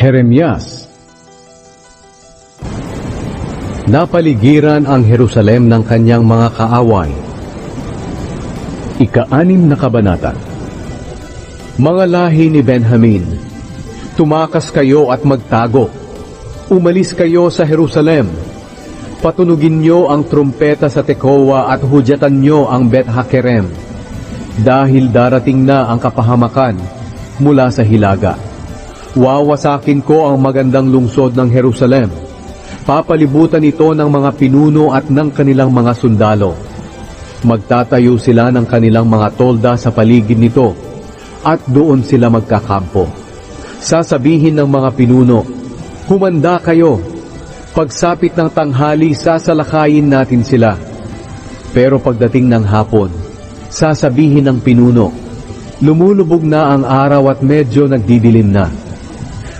Jeremias Napaligiran ang Jerusalem ng kanyang mga kaaway. Ika-anim na kabanata Mga lahi ni Benjamin, tumakas kayo at magtago. Umalis kayo sa Jerusalem. Patunugin nyo ang trumpeta sa Tekoa at hudyatan nyo ang Bet Hakerem. Dahil darating na ang kapahamakan mula sa hilaga. Wawasakin ko ang magandang lungsod ng Jerusalem. Papalibutan ito ng mga pinuno at ng kanilang mga sundalo. Magtatayo sila ng kanilang mga tolda sa paligid nito at doon sila magkakampo. Sasabihin ng mga pinuno, Humanda kayo. Pagsapit ng tanghali, sasalakayin natin sila. Pero pagdating ng hapon, sasabihin ng pinuno, Lumulubog na ang araw at medyo nagdidilim na.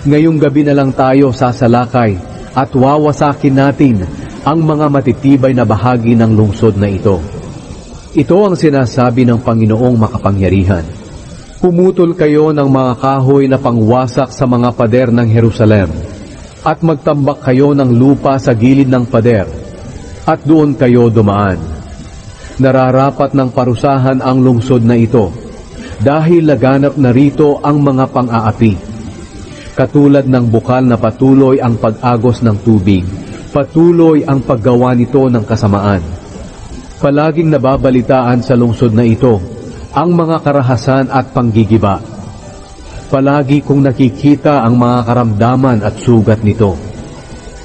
Ngayong gabi na lang tayo sasalakay at wawasakin natin ang mga matitibay na bahagi ng lungsod na ito. Ito ang sinasabi ng Panginoong makapangyarihan. Pumutol kayo ng mga kahoy na pangwasak sa mga pader ng Jerusalem at magtambak kayo ng lupa sa gilid ng pader at doon kayo dumaan. Nararapat ng parusahan ang lungsod na ito dahil laganap na rito ang mga pang-aapi. Katulad ng bukal na patuloy ang pag-agos ng tubig, patuloy ang paggawa nito ng kasamaan. Palaging nababalitaan sa lungsod na ito ang mga karahasan at panggigiba. Palagi kong nakikita ang mga karamdaman at sugat nito.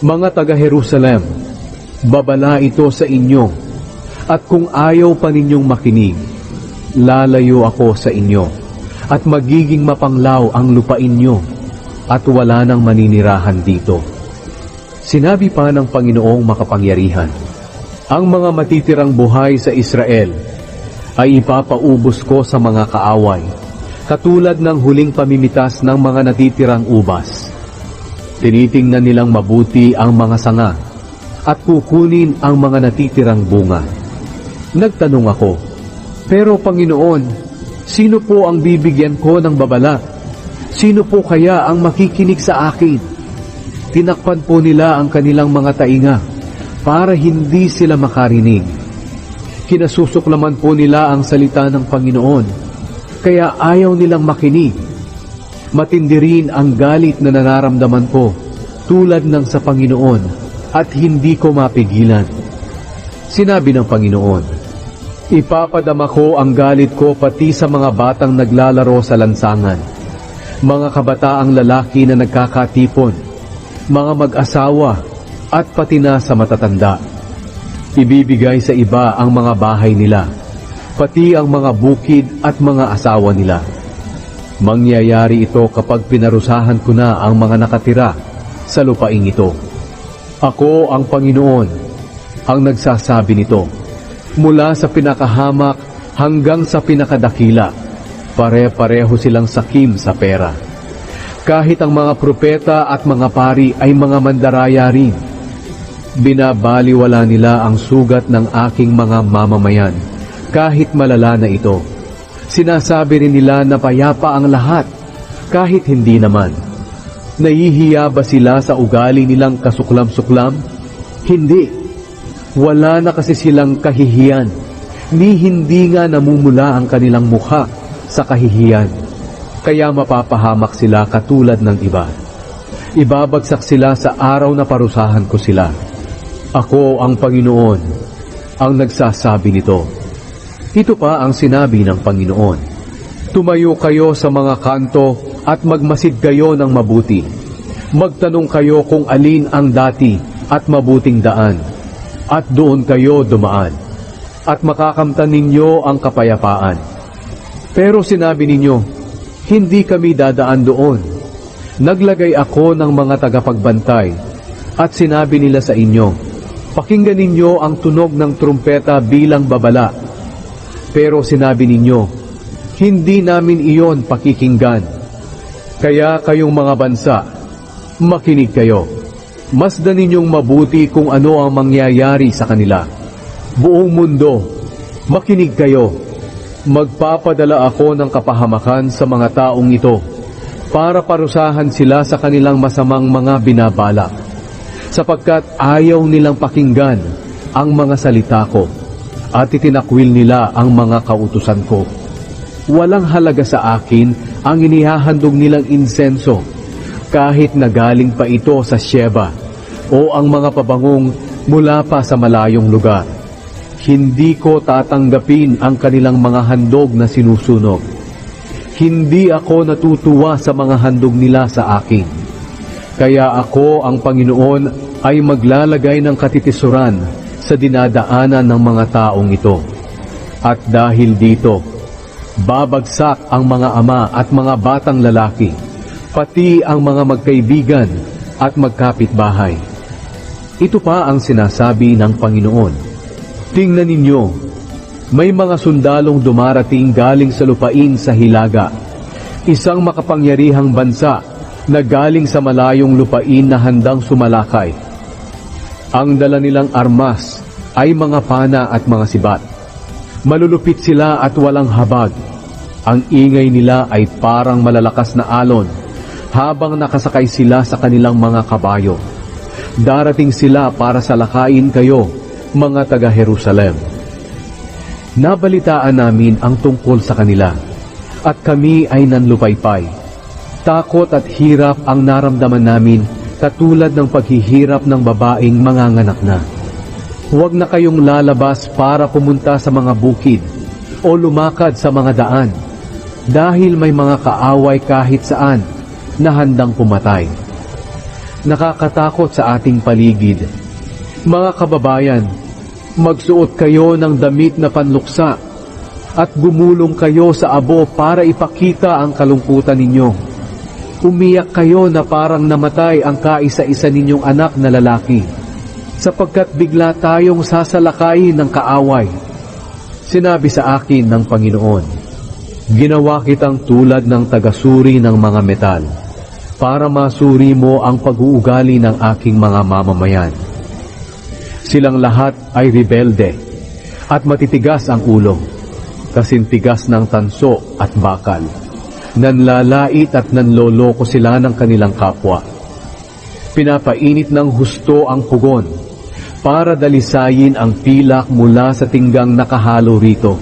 Mga taga-Jerusalem, babala ito sa inyo, at kung ayaw pa ninyong makinig, lalayo ako sa inyo, at magiging mapanglaw ang lupain nyo, at wala nang maninirahan dito. Sinabi pa ng Panginoong makapangyarihan, ang mga matitirang buhay sa Israel ay ipapaubos ko sa mga kaaway, katulad ng huling pamimitas ng mga natitirang ubas. Tinitingnan nilang mabuti ang mga sanga at kukunin ang mga natitirang bunga. Nagtanong ako, Pero Panginoon, sino po ang bibigyan ko ng babala? Sino po kaya ang makikinig sa akin? Tinakpan po nila ang kanilang mga tainga para hindi sila makarinig. Kinasusuklaman po nila ang salita ng Panginoon, kaya ayaw nilang makinig. Matindi rin ang galit na nararamdaman ko tulad ng sa Panginoon at hindi ko mapigilan. Sinabi ng Panginoon, Ipapadama ko ang galit ko pati sa mga batang naglalaro sa lansangan, mga kabataang lalaki na nagkakatipon, mga mag-asawa at pati na sa matatanda. Ibibigay sa iba ang mga bahay nila, pati ang mga bukid at mga asawa nila. Mangyayari ito kapag pinarusahan ko na ang mga nakatira sa lupaing ito. Ako ang Panginoon, ang nagsasabi nito. Mula sa pinakahamak hanggang sa pinakadakila, pare-pareho silang sakim sa pera. Kahit ang mga propeta at mga pari ay mga mandaraya rin, binabaliwala nila ang sugat ng aking mga mamamayan, kahit malala na ito. Sinasabi rin nila na payapa ang lahat, kahit hindi naman. Nahihiya ba sila sa ugali nilang kasuklam-suklam? Hindi. Wala na kasi silang kahihiyan, ni hindi nga namumula ang kanilang mukha sa kahihiyan. Kaya mapapahamak sila katulad ng iba. Ibabagsak sila sa araw na parusahan ko sila. Ako ang Panginoon, ang nagsasabi nito. Ito pa ang sinabi ng Panginoon. Tumayo kayo sa mga kanto at magmasid kayo ng mabuti. Magtanong kayo kung alin ang dati at mabuting daan, at doon kayo dumaan, at makakamtan ninyo ang kapayapaan. Pero sinabi ninyo, hindi kami dadaan doon. Naglagay ako ng mga tagapagbantay, at sinabi nila sa inyo, pakinggan ninyo ang tunog ng trumpeta bilang babala. Pero sinabi ninyo, hindi namin iyon pakikinggan. Kaya kayong mga bansa, makinig kayo. Masdan ninyong mabuti kung ano ang mangyayari sa kanila. Buong mundo, makinig kayo. Magpapadala ako ng kapahamakan sa mga taong ito. para parusahan sila sa kanilang masamang mga binabalak, sapagkat ayaw nilang pakinggan ang mga salita ko at itinakwil nila ang mga kautusan ko. Walang halaga sa akin ang inihahandog nilang insenso kahit nagaling pa ito sa Sheba o ang mga pabangong mula pa sa malayong lugar. Hindi ko tatanggapin ang kanilang mga handog na sinusunog. Hindi ako natutuwa sa mga handog nila sa akin. Kaya ako, ang Panginoon, ay maglalagay ng katitisuran sa dinadaanan ng mga taong ito. At dahil dito, babagsak ang mga ama at mga batang lalaki, pati ang mga magkaibigan at magkapitbahay. Ito pa ang sinasabi ng Panginoon. Tingnan ninyo, may mga sundalong dumarating galing sa lupain sa Hilaga, isang makapangyarihang bansa na galing sa malayong lupain na handang sumalakay. Ang dala nilang armas ay mga pana at mga sibat. Malulupit sila at walang habag. Ang ingay nila ay parang malalakas na alon habang nakasakay sila sa kanilang mga kabayo. Darating sila para salakayin kayo, mga taga-Jerusalem. Nabalitaan namin ang tungkol sa kanila, at kami ay nanlupaypay. Takot at hirap ang naramdaman namin katulad ng paghihirap ng babaeng manganganak na. Huwag na kayong lalabas para pumunta sa mga bukid o lumakad sa mga daan dahil may mga kaaway kahit saan na handang pumatay. Nakakatakot sa ating paligid. Mga kababayan, magsuot kayo ng damit na panluksa at gumulong kayo sa abo para ipakita ang kalungkutan ninyo. Umiyak kayo na parang namatay ang kaisa-isa ninyong anak na lalaki sapagkat bigla tayong sasalakayin ng kaaway. Sinabi sa akin ng Panginoon, Ginawa kitang tulad ng tagasuri ng mga metal para masuri mo ang pag-uugali ng aking mga mamamayan. Silang lahat ay rebelde at matitigas ang ulo, kasintigas ng tanso at bakal. Nanlalait at nanloloko sila ng kanilang kapwa. Pinapainit ng husto ang pugon para dalisayin ang pilak mula sa tinggang nakahalo rito.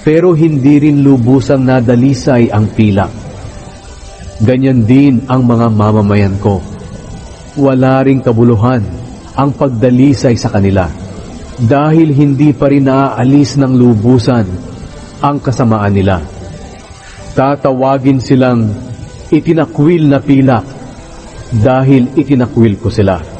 Pero hindi rin lubusang nadalisay ang pilak. Ganyan din ang mga mamamayan ko. Wala ring kabuluhan ang pagdalisay sa kanila dahil hindi pa rin naaalis ng lubusan ang kasamaan nila. Tatawagin silang itinakwil na pilak dahil itinakwil ko sila.